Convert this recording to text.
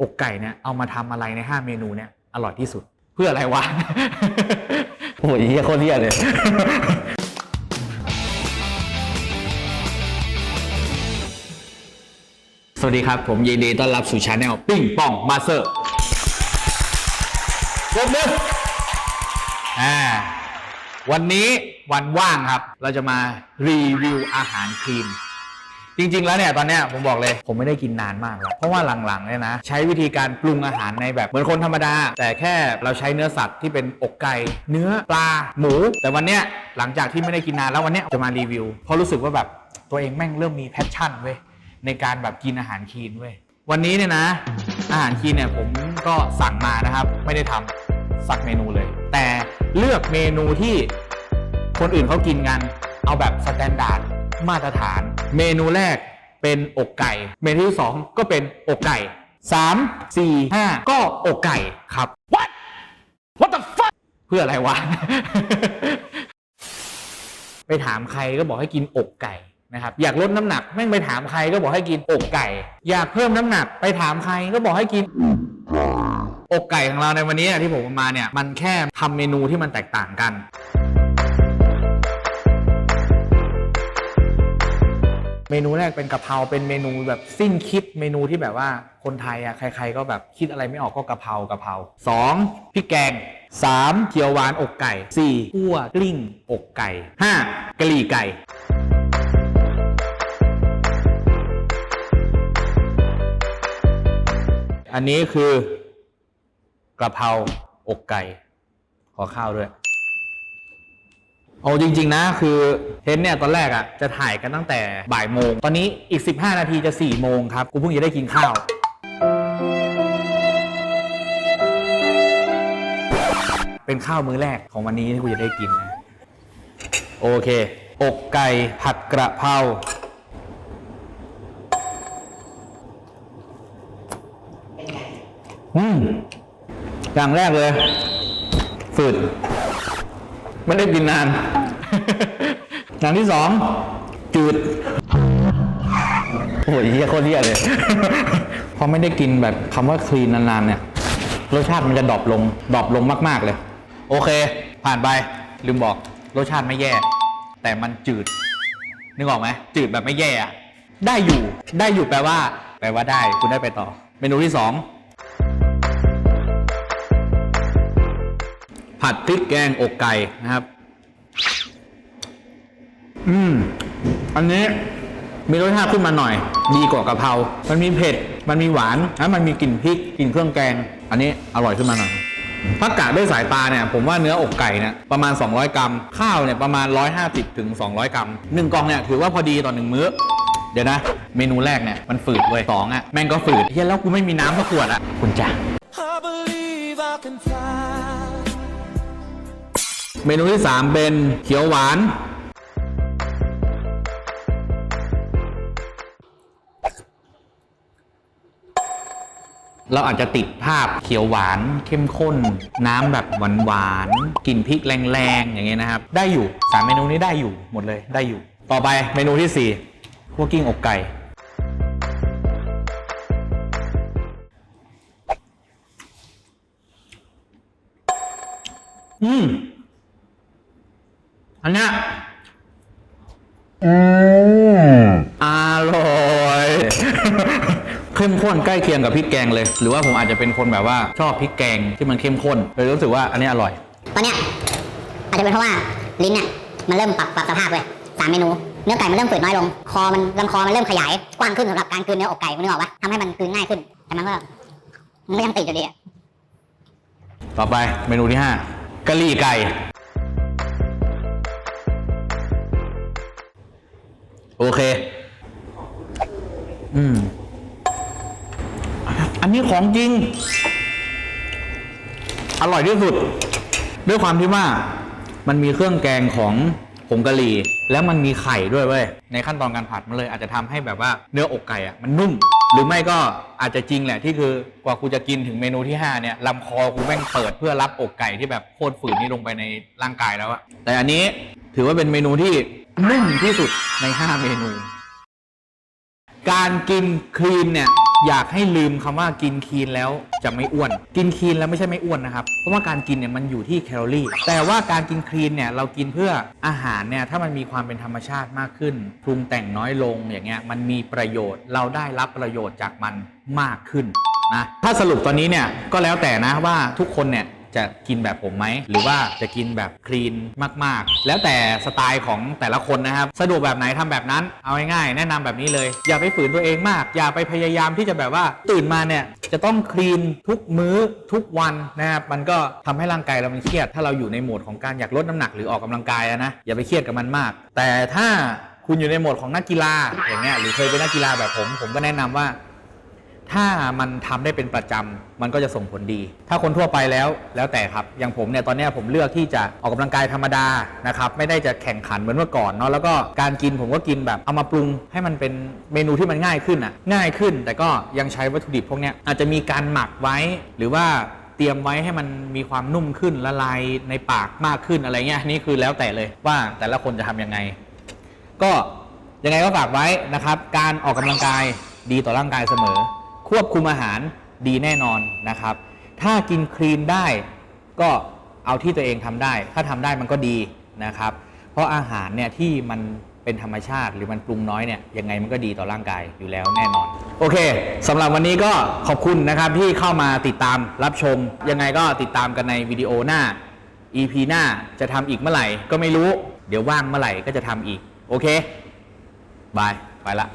อกไก่เนี่ยเอามาทำอะไรใน 5 เมนูเนี่ยอร่อยที่สุดเพื่ออะไรวะโอ้ยเฮียโคตรเฮียเลย สวัสดีครับ ผมยินดีต้อนรับสู่ชาแนลปิ้งปองมาเซอร์ปรบมืออ่าวันนี้วันว่างครับ เราจะมารีวิวอาหารคลีน จริง ๆ แล้วเนี่ยตอนเนี้ยผมบอกเลยผมไม่ได้กินนานมากแล้วเพราะว่าหลังๆเนี่ยนะ ใช้วิธีการปรุงอาหารในแบบเหมือนคนธรรมดา แต่แค่เราใช้เนื้อสัตว์ที่เป็นอกไก่เนื้อปลาหมู แต่วันเนี้ยหลังจากที่ไม่ได้กินนานแล้ววันเนี้ยจะมารีวิวเพราะรู้สึกว่าแบบตัวเองแม่งเริ่มมีแพชชั่นเว้ยในการแบบกินอาหารคีนเว้ยวันนี้เนี่ยนะ อาหารคีนเนี่ยผมก็สั่งมานะครับ ไม่ได้ทำสักเมนูเลย แต่เลือกเมนูที่คนอื่นเขากินกัน เอาแบบสแตนดาร์ด มาตรฐาน เมนูแรกเป็นอกไก่ เมนูที่สองก็เป็นอกไก่สามสี่ห้าก็อกไก่ครับ what what the fuck เพื่ออะไรวะ ไปถามใครก็บอกให้กินอกไก่นะครับ อยากลดน้ำหนักแม่งไปถามใครก็บอกให้กินอกไก่ อยากเพิ่มน้ำหนัก ไปถามใครก็บอกให้กินอกไก่ของเราในวันนี้ที่ผมมาเนี่ย มันแค่ทำเมนูที่มันแตกต่างกัน เมนูแรกเป็นกะเพราเป็นเมนูแบบสิ้นคิดเมนูที่แบบว่าคนไทยอะใคร ๆ ก็แบบคิดอะไรไม่ออกก็กะเพรากะเพราสองพริกแกงสามเขียวหวานอกไก่สี่คั่วกลิ้งอกไก่ห้ากะหรี่ไก่อันนี้คือกระเพราอกไก่ ขอข้าวด้วย โอ้จริง ๆ นะคือเทนเนี่ยตอนแรกอะ่ะจะถ่ายกันตั้งแต่บ่ายโมง ตอนนี้อีก 15 นาทีจะ4โมงครับ กูเพิ่งจะได้กินข้าว เป็นข้าวมื้อแรกของวันนี้ที่กูจะได้กินนะ โอเค อกไก่ผัดกระเพราอืมอย่างแรกเลยฝืด ไม่ได้กินนาน อย่างที่สองจืดโอ้ยเฮียโคตรเฮียเลย พอไม่ได้กินแบบคำว่าคลีนนานๆเนี่ย รสชาติมันจะดรอปลงดรอปลงมาก ๆเลย โอเค ผ่านไปลืมบอกรสชาติไม่แย่ แต่มันจืด นึกออกไหมจืดแบบไม่แย่อะได้อยู่ ได้อยู่แปลว่า แปลว่าได้ คุณได้ไปต่อ เมนูที่สอง ผัดพริกแกงอกไก่นะครับ อืม อันนี้มีรสชาติขึ้นมาหน่อย ดีกว่ากะเพรา มันมีเผ็ด มันมีหวานแล้วมันมีกลิ่นพริก กลิ่นเครื่องแกง อันนี้อร่อยขึ้นมาหน่อยถ้ากะด้วยสายตาเนี่ยผมว่าเนื้ออกไก่เนี่ยประมาณ 200 กรัม ข้าวเนี่ยประมาณ 150ถึง200 กรัมหนึ่งกล่องเนี่ยถือว่าพอดีต่อหนึ่งมื้อ เดี๋ยวนะ เมนูแรกเนี่ยมันฝืดเว้ยสองอะแม่งก็ฝืดเฮียแล้วกูไม่มีน้ำสักขวดอะคุณจ้า เมนูที่ 3 เป็นเขียวหวาน เราอาจจะติดภาพเขียวหวานเข้มข้น น้ำแบบหวานๆกลิ่นพริกแรงๆ อย่างเงี้ยนะครับ ได้อยู่สามเมนูนี้ได้อยู่หมดเลยได้อยู่ ต่อไปเมนูที่สี่พวกกิ้งอกไก่อืม อันเนี้ยอร่อยเข้มข้นใกล้เคียงกับพริกแกงเลย หรือว่าผมอาจจะเป็นคนแบบว่าชอบพริกแกงที่มันเข้มข้นเลยรู้สึกว่าอันนี้อร่อย ตอนเนี้ยอาจจะเป็นเพราะว่าลิ้นเนี่ยมันเริ่มปรับปรับสภาพเลยสามเมนูเนื้อไก่มันเริ่มฝืดน้อยลง คอมันลำคอมันเริ่มขยายกว้างขึ้นสำหรับการกลืนเนื้ออกไก่คุณนึกออกปะทำให้มันกลืนง่ายขึ้น แต่มันก็มันก็ยังติดอยู่ดีอะต่อไปเมนูที่5กะหรี่ไก่ โอเค อืม อันนี้ของจริง อร่อยที่สุด ด้วยความที่ว่า มันมีเครื่องแกงของผงกะหรี่ แล้วมันมีไข่ด้วยเว้ย ในขั้นตอนการผัดมันเลยอาจจะทำให้แบบว่าเนื้ออกไก่อะมันนุ่ม หรือไม่ก็อาจจะจริงแหละที่คือกว่ากูจะกินถึงเมนูที่ 5 เนี่ยลำคอกูแม่งเปิดเพื่อรับอกไก่ที่แบบโคตรฝืนนี่ลงไปในร่างกายแล้วอะแต่อันนี้ถือว่าเป็นเมนูที่ นุ่มที่สุดใน 5 เมนู การกินคลีนเนี่ยอยากให้ลืมคำว่ากินคลีนแล้วจะไม่อ้วน กินคลีนแล้วไม่ใช่ไม่อ้วนนะครับ เพราะว่าการกินเนี่ยมันอยู่ที่แคลอรี่ แต่ว่าการกินคลีนเนี่ยเรากินเพื่ออาหารเนี่ยถ้ามันมีความเป็นธรรมชาติมากขึ้นปรุงแต่งน้อยลงอย่างเงี้ยมันมีประโยชน์เราได้รับประโยชน์จากมันมากขึ้นนะถ้าสรุปตอนนี้เนี่ยก็แล้วแต่นะว่าทุกคนเนี่ย จะกินแบบผมไหม หรือว่าจะกินแบบคลีนมาก ๆ แล้วแต่สไตล์ของแต่ละคนนะครับ สะดวกแบบไหนทำแบบนั้น เอาง่ายๆ แนะนำแบบนี้เลย อย่าไปฝืนตัวเองมาก อย่าไปพยายามที่จะแบบว่าตื่นมาเนี่ยจะต้องคลีนทุกมื้อทุกวันนะครับ มันก็ทำให้ร่างกายเรามันเครียด ถ้าเราอยู่ในโหมดของการอยากลดน้ำหนักหรือออกกำลังกายนะ อย่าไปเครียดกับมันมาก แต่ถ้าคุณอยู่ในโหมดของนักกีฬาอย่างเงี้ยหรือเคยเป็นนักกีฬาแบบผม ผมก็แนะนำว่า ถ้ามันทำได้เป็นประจำมันก็จะส่งผลดี ถ้าคนทั่วไปแล้วแล้วแต่ครับ อย่างผมเนี่ยตอนนี้ผมเลือกที่จะออกกำลังกายธรรมดานะครับ ไม่ได้จะแข่งขันเหมือนเมื่อก่อนเนาะ แล้วก็การกินผมก็กินแบบเอามาปรุงให้มันเป็นเมนูที่มันง่ายขึ้นอะ ง่ายขึ้น แต่ก็ยังใช้วัตถุดิบพวกเนี้ยอาจจะมีการหมักไว้ หรือว่าเตรียมไว้ให้มันมีความนุ่มขึ้นละลายในปากมากขึ้นอะไรเงี้ย นี่คือแล้วแต่เลยว่าแต่ละคนจะทำยังไง ก็ยังไงก็ฝากไว้นะครับ การออกกำลังกายดีต่อร่างกายเสมอ ควบคุมอาหารดีแน่นอนนะครับ ถ้ากินคลีนได้ก็เอาที่ตัวเองทำได้ ถ้าทำได้มันก็ดีนะครับ เพราะอาหารเนี่ยที่มันเป็นธรรมชาติหรือมันปรุงน้อยเนี่ยยังไงมันก็ดีต่อร่างกายอยู่แล้วแน่นอน โอเคสำหรับวันนี้ก็ขอบคุณนะครับที่เข้ามาติดตามรับชม ยังไงก็ติดตามกันในวิดีโอหน้า EP หน้าจะทำอีกเมื่อไหร่ก็ไม่รู้ เดี๋ยวว่างเมื่อไหร่ก็จะทำอีก โอเคบายไปละ